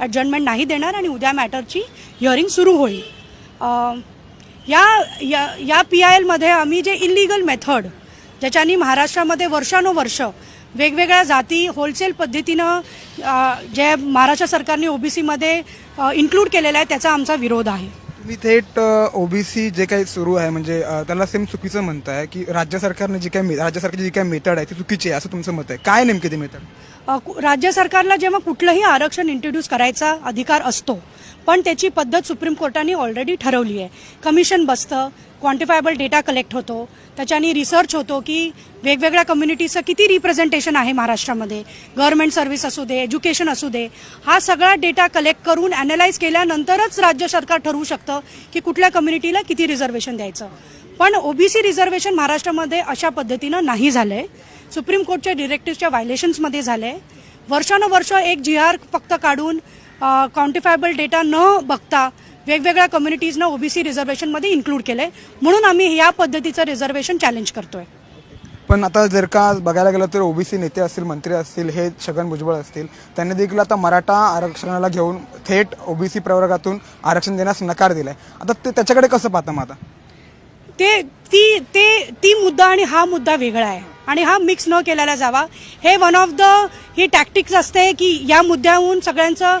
ॲडजमेंट नाही देणार आणि उद्या मॅटरची हिअरिंग सुरू होईल. या या या पी आय एलमध्ये आम्ही जे इलिगल मेथड ज्याच्यानी महाराष्ट्रामध्ये वर्षानुवर्ष वेगवेगळ्या जाती होलसेल पद्धतीनं जे महाराष्ट्र सरकारने ओबीसीमध्ये इन्क्लूड केलेलं आहे त्याचा आमचा विरोध आहे. तुम्ही थेट ओबीसी जे काही सुरू आहे म्हणजे अ, त्याला सेम चुकीचं म्हणताय की राज्य सरकारने जी काही राज्य सरकारची जी काही मेथड आहे ती चुकीची आहे असं तुमचं मत आहे. काय नेमकी ती मेथड? अ, कु- राज्य सरकारला जेव्हा कुठलंही आरक्षण इंट्रोड्यूस करायचा अधिकार असतो पण त्याची पद्धत सुप्रीम कोर्टाने ऑलरेडी ठरवली आहे. कमिशन बसतं क्वांटिफायबल डेटा कलेक्ट होतो त्याच्याने रिसर्च होतो की वेगवेगळ्या कम्युनिटीचं किती रिप्रेझेंटेशन आहे महाराष्ट्रामध्ये. गव्हर्नमेंट सर्व्हिस असू दे एज्युकेशन असू दे हा सगळा डेटा कलेक्ट करून अनालाइज केल्यानंतरच राज्य सरकार ठरवू शकतं. की कुठल्या कम्युनिटीला किती रिझर्वेशन द्यायचं. पण ओबीसी रिझर्वेशन महाराष्ट्रामध्ये अशा पद्धतीनं नाही झालंय. सुप्रीम कोर्टच्या डिरेक्टिव्हच्या व्हायलेशन्समध्ये झालंय. वर्षानुवर्ष एक जी आर फक्त काढून क्वांटिफायबल डेटा न बघता वेगवेगळ्या कम्युनिटीजनं ओबीसी रिझर्वेशनमध्ये इन्क्लूड केलंय. म्हणून आम्ही या पद्धतीचं रिझर्वेशन चॅलेंज करतोय. पण आता जर का बघायला गेलं तर ओबीसी नेते असतील मंत्री असतील हे छगन भुजबळ असतील त्यांनी देखील आता मराठा आरक्षणाला घेऊन थेट ओबीसी प्रवर्गातून आरक्षण देण्यास नकार दिलाय. आता ते त्याच्याकडे कसं पाहता मग आता? ते ती ते ती मुद्दा आणि हा मुद्दा वेगळा आहे. आणि हा मिक्स न केलेला जावा. हे वन ऑफ द ही टॅक्टिक्स असते की या मुद्द्याहून सगळ्यांचं